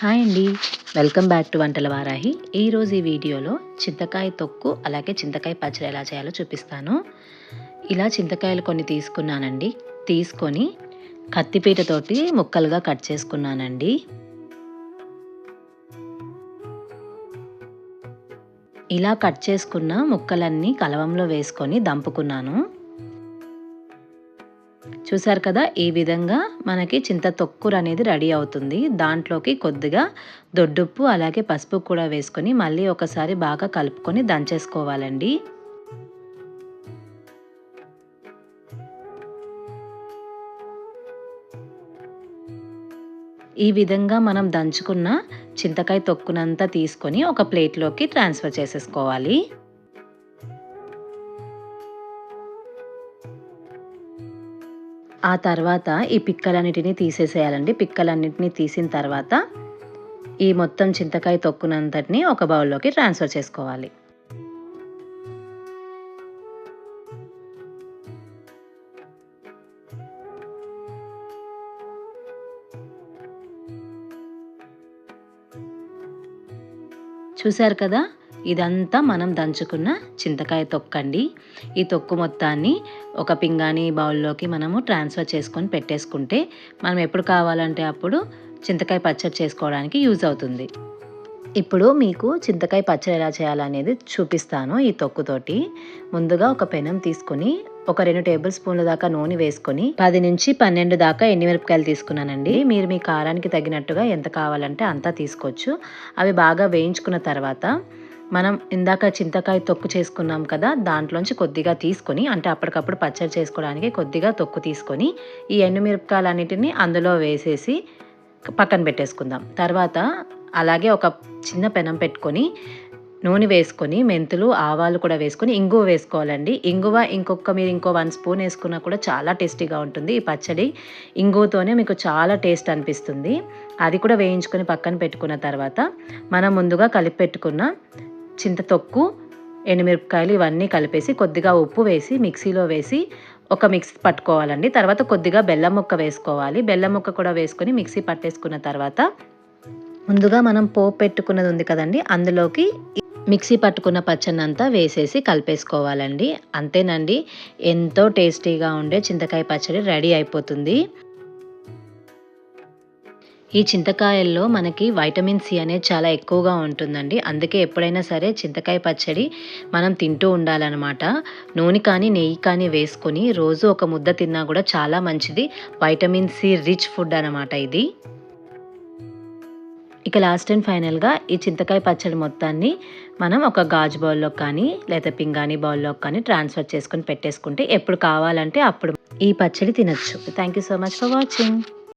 Hi అండి. Welcome back to వంటల వారాహి. ఈరోజు ఈ వీడియోలో చింతకాయ తొక్కు అలాగే చింతకాయ పచ్చడి ఎలా చేయాలో చూపిస్తాను. ఇలా చింతకాయలు కొన్ని తీసుకున్నానండి. తీసుకొని కత్తిపీటతోటి ముక్కలుగా కట్ చేసుకున్నానండి. ఇలా కట్ చేసుకున్న ముక్కలన్నీ కలవంలో వేసుకొని దంపుకున్నాను. చూసారు కదా ఈ విధంగా మనకి చింత తొక్కుర అనేది రెడీ అవుతుంది. దాంట్లోకి కొద్దిగా దొడ్డుప్పు అలాగే పసుపు కూడా వేసుకొని మళ్ళీ ఒకసారి బాగా కలుపుకొని దంచేసుకోవాలండి. ఈ విధంగా మనం దంచుకున్న చింతకాయ తొక్కునంతా తీసుకొని ఒక ప్లేట్లోకి ట్రాన్స్ఫర్ చేసేసుకోవాలి. ఆ తర్వాత ఈ పిక్కలన్నిటిని తీసేసేయాలండి. పిక్కలన్నిటినీ తీసిన తర్వాత ఈ మొత్తం చింతకాయ తొక్కునంతటిని ఒక బౌల్లోకి ట్రాన్స్ఫర్ చేసుకోవాలి. చూశారు కదా? ఇదంతా మనం దంచుకున్న చింతకాయ తొక్కండి. ఈ తొక్కు మొత్తాన్ని ఒక పింగాణి బౌల్లోకి మనము ట్రాన్స్ఫర్ చేసుకొని పెట్టేసుకుంటే మనం ఎప్పుడు కావాలంటే అప్పుడు చింతకాయ పచ్చడి చేసుకోవడానికి యూజ్ అవుతుంది. ఇప్పుడు మీకు చింతకాయ పచ్చడి ఎలా చేయాలనేది చూపిస్తాను ఈ తొక్కుతోటి. ముందుగా ఒక పెనం తీసుకొని ఒక రెండు టేబుల్ స్పూన్ల దాకా నూనె వేసుకొని పది నుంచి పన్నెండు దాకా ఎండిమిరపకాయలు తీసుకున్నానండి. మీరు మీ కారానికి తగినట్టుగా ఎంత కావాలంటే అంతా తీసుకోవచ్చు. అవి బాగా వేయించుకున్న తర్వాత మనం ఇందాక చింతకాయ తొక్కు చేసుకున్నాం కదా దాంట్లోంచి కొద్దిగా తీసుకొని అంటే అప్పటికప్పుడు పచ్చడి చేసుకోవడానికి కొద్దిగా తొక్కు తీసుకొని ఈ ఎండుమిరపకాయలన్నిటిని అందులో వేసేసి పక్కన పెట్టేసుకుందాం. తర్వాత అలాగే ఒక చిన్న పెనం పెట్టుకొని నూనె వేసుకొని మెంతులు ఆవాలు కూడా వేసుకొని ఇంగువ వేసుకోవాలండి. ఇంగువ ఇంకొక మీరు ఇంకో వన్ స్పూన్ వేసుకున్నా కూడా చాలా టేస్టీగా ఉంటుంది. ఈ పచ్చడి ఇంగువతోనే మీకు చాలా టేస్ట్ అనిపిస్తుంది. అది కూడా వేయించుకొని పక్కన పెట్టుకున్న తర్వాత మనం ముందుగా కలిపి పెట్టుకున్న చింత తొక్కు ఎండుమిరపకాయలు ఇవన్నీ కలిపేసి కొద్దిగా ఉప్పు వేసి మిక్సీలో వేసి ఒక మిక్సీ పట్టుకోవాలండి. తర్వాత కొద్దిగా బెల్లం ముక్క వేసుకోవాలి. బెల్లం ముక్క కూడా వేసుకొని మిక్సీ పట్టేసుకున్న తర్వాత ముందుగా మనం పోపు పెట్టుకున్నది ఉంది కదండి అందులోకి మిక్సీ పట్టుకున్న పచ్చడి అంతా వేసేసి కలిపేసుకోవాలండి. అంతేనండి ఎంతో టేస్టీగా ఉండే చింతకాయ పచ్చడి రెడీ అయిపోతుంది. ఈ చింతకాయల్లో మనకి వైటమిన్ సి అనేది చాలా ఎక్కువగా ఉంటుందండి. అందుకే ఎప్పుడైనా సరే చింతకాయ పచ్చడి మనం తింటూ ఉండాలన్నమాట. నూనె కానీ నెయ్యి కానీ వేసుకొని రోజు ఒక ముద్ద తిన్నా కూడా చాలా మంచిది. వైటమిన్ సి రిచ్ ఫుడ్ అనమాట ఇది. ఇక లాస్ట్ అండ్ ఫైనల్గా ఈ చింతకాయ పచ్చడి మొత్తాన్ని మనం ఒక గాజు బౌల్లో కానీ లేదా పింగాణి బౌల్లో కానీ ట్రాన్స్ఫర్ చేసుకొని పెట్టేసుకుంటే ఎప్పుడు కావాలంటే అప్పుడు ఈ పచ్చడి తినచ్చు. Thank you so much for watching